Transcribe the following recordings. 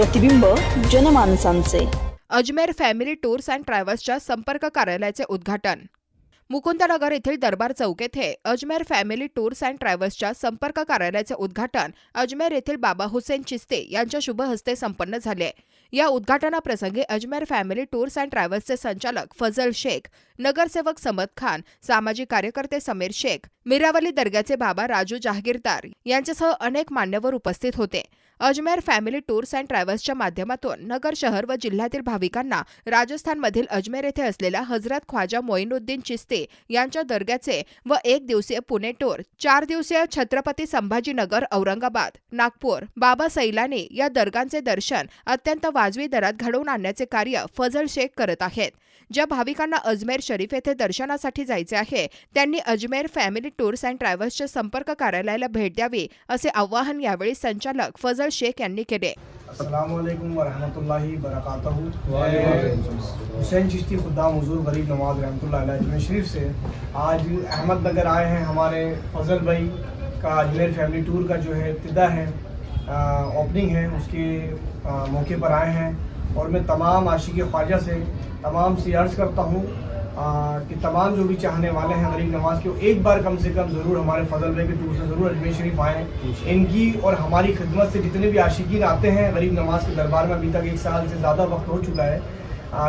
प्रतिबिंब जनमानसांचे. Ajmer family tours and ट्रॅव्हल्सच्या संपर्क कार्यालयाचे उद्घाटन. मुकुंदनगर येथील दरबार चौक येथे अजमेर फॅमिली टूर्स अँड ट्रॅव्हल्सच्या संपर्क कार्यालयाचे उद्घाटन अजमेर येथील बाबा हुसेन चिस्ते यांच्या शुभ हस्ते संपन्न झाले. या उद्घाटनाप्रसंगी अजमेर फॅमिली टूर्स अँड ट्रॅव्हल्सचे संचालक फजल शेख नगरसेवक समद खान सामाजिक कार्यकर्ते समीर शेख मिरावली दर्ग्याचे बाबा राजू जहागीरदार यांच्यासह अनेक मान्यवर उपस्थित होते. अजमेर फॅमिली टूर्स अँड ट्रॅव्हल्सच्या माध्यमातून नगर शहर व जिल्ह्यातील भाविकांना राजस्थानमधील अजमेर येथे असलेल्या हजरत ख्वाजा मोईनुद्दीन चिस्ते यांच्या दर्ग्याचे व एक दिवसीय पुणे टूर चार दिवसीय छत्रपती संभाजीनगर औरंगाबाद नागपूर बाबा सैलानी या दर्गांचे दर्शन अत्यंत वाजवी दरात घडवून आणण्याचे कार्य फजल शेख करत आहेत. ज्या भाविकांना अजमेर शरीफ येथे दर्शनासाठी जायचे आहे त्यांनी अजमेर फॅमिली टूर्स अँड ट्रॅव्हल्सच्या संपर्क कार्यालयाला भेट द्यावी असे आवाहन यावेळी संचालक फजल شیخ کرنے کے دے۔ السلام علیکم ورحمۃ اللہ وبرکاتہ۔ حسین چشتی خدام حضور غریب نواز رحمۃ اللہ علیہ شریف سے۔ آج احمد نگر آئے ہیں ہمارے فضل بھائی کا اجمیر فیملی ٹور کا جو ہے ابتدا ہے اوپننگ ہے اس کے موقع پر آئے ہیں۔ اور میں تمام عاشق خواجہ سے تمام سے عرض کرتا ہوں۔ کہ تمام جو بھی چاہنے والے ہیں غریب نواز کے ایک بار کم سے کم ضرور ہمارے فضل بھائی کے ٹور سے ضرور اجمیر شریف آئیں۔ ان کی اور ہماری خدمت سے جتنے بھی عاشقین آتے ہیں غریب نواز کے دربار میں ابھی تک ایک سال سے زیادہ وقت ہو چکا ہے۔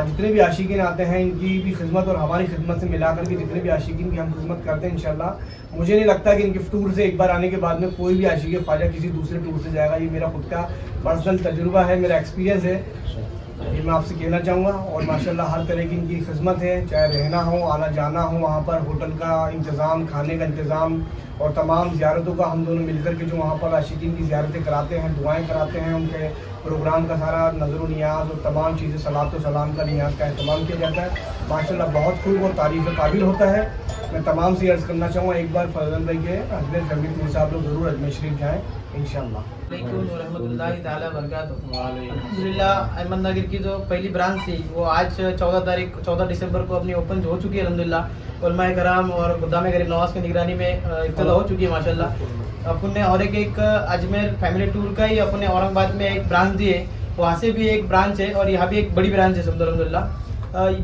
جتنے بھی عاشقین آتے ہیں ان کی بھی خدمت اور ہماری خدمت سے ملا کر کے جتنے بھی عاشقین کی ہم خدمت کرتے ہیں انشاءاللہ۔ مجھے نہیں لگتا کہ ان کے ٹور سے ایک بار آنے کے بعد میں کوئی بھی عاشق خواجہ کسی دوسرے ٹور سے جائے گا۔ یہ میرا خود کا پرسنل تجربہ ہے میرا ایکسپیرینس ہے۔ یہ میں آپ سے کہنا چاہوں گا، اور ماشاءاللہ ہر طرح کی ان کی خدمت ہے، چاہے رہنا ہو، آنا جانا ہو، وہاں پر ہوٹل کا انتظام، کھانے کا انتظام، اور تمام زیارتوں کا ہم دونوں مل کر کے جو وہاں پر عاشقین کی زیارتیں کراتے ہیں، دعائیں کراتے ہیں، ان کے پروگرام کا سارا نظر و نیاز اور تمام چیزیں سلاد و سلام کا نیاز کا اہتمام کیا جاتا ہے۔ ماشاءاللہ بہت خوب اور تعریف قابل ہوتا ہے۔ میں تمام سے عرض کرنا چاہوں ایک بار فرزن بھائی کے حضرت فیملی کے حساب لوگ ضرور اجمیر شریف جائیں انشاءاللہ۔ احمد نگر کی جو پہلی برانچ تھی وہ آج چودہ تاریخ چودہ دسمبر کو اپنی اوپن ہو چکی ہے الحمدللہ۔ علماء کرام اور گدام غریب نواز کی نگرانی میں ابتدا ہو چکی ہے ماشاءاللہ۔ اپن نے اور ایک ایک اجمیر فیملی ٹور کا ہی اپنے اورنگ آباد میں ایک برانچ دی ہے۔ وہاں سے بھی ایک برانچ ہے اور یہاں بھی ایک بڑی برانچ ہے الحمد للہ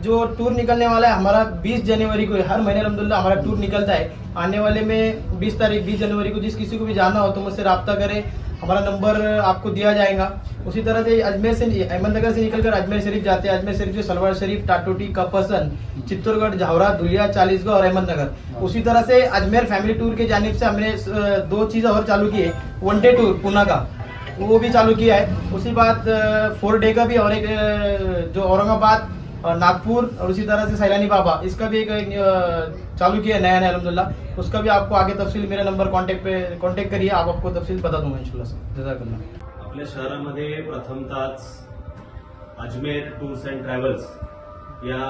جو ٹور نکلنے والا ہے، ہمارا بیس جنوری کو، ہر مہینے الحمدللہ ہمارا ٹور نکلتا ہے۔ آنے والے میں بیس تاریخ، بیس جنوری کو جس کسی کو بھی جانا ہو تو مجھ سے رابطہ کرے ہمارا نمبر آپ کو دیا جائے گا۔ اسی طرح سے اجمیر سے، احمد نگر سے نکل کر اجمیر شریف جاتے ہیں۔ اجمیر شریف سے سلوار شریف ٹاٹوٹی کپسن چتور گڑھ جھاورا دھلیا چالیس گڑھ اور احمد نگر۔ اسی طرح سے اجمیر فیملی ٹور کی جانب سے ہم نے دو چیزیں اور چالو کی ہے ون ڈے ٹور، پونا کا۔ وہ بھی چالو کیا ہے۔ اسی بات فور ڈے کا بھی اور ایک جو اورنگ آباد नागपुर उसी तरह से सैलानी बाबा इसका भी एक एक चालू किया नया नया अलहमदुल्ला। उसका भी आपको आगे तफसील मेरा नंबर कांटेक्ट पे कांटेक्ट करिए आप आपको तफसील बता दूंगा इंशाल्लाह सर। जजाकल्ला आपल्या शहरामध्ये प्रथमताच अजमेर टूर्स अँड ट्रॅव्हल्स या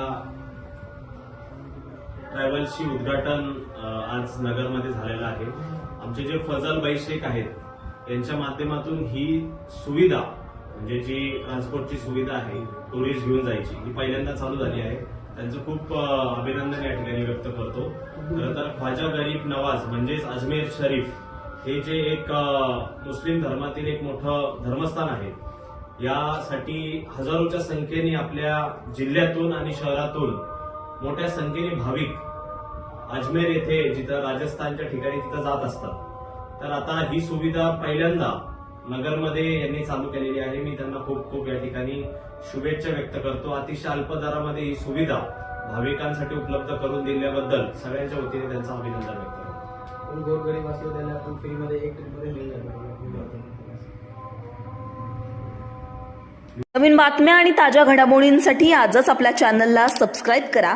ट्रॅव्हल्सची उद्घाटन आज नगरमध्ये झालेलं आहे. आमचे जे फजल बाई शेख आहेत यांच्या माध्यमातून ही सुविधा म्हणजे जी ट्रान्सपोर्टची सुविधा आहे टुरिस्ट घेऊन जायची ही पहिल्यांदा चालू झाली आहे. त्यांचं खूप अभिनंदन या ठिकाणी व्यक्त करतो. खरं तर ख्वाजा गरीब नवाज म्हणजेच अजमेर शरीफ हे जे एक मुस्लिम धर्मातील एक मोठं धर्मस्थान आहे. यासाठी हजारोच्या संख्येने आपल्या जिल्ह्यातून आणि शहरातून मोठ्या संख्येने भाविक अजमेर येथे जिथं राजस्थानच्या ठिकाणी तिथं जात असतात. तर आता ही सुविधा पहिल्यांदा नगरमध्ये यांनी चालू केलेली आहे. मी त्यांना खूप खूप या ठिकाणी शुभेच्छा व्यक्त करतो. अतिशय अल्प दरामध्ये ही सुविधा भाविकांसाठी उपलब्ध करून दिल्याबद्दल सगळ्यांच्या वतीने त्यांचं अभिनंदन व्यक्त करतो. गोरगरीब असतो त्याला आपण फ्रीमध्ये एक नवीन बातम्या आणि ताज्या घडामोडींसाठी आजच आपल्या चॅनलला सबस्क्राईब करा.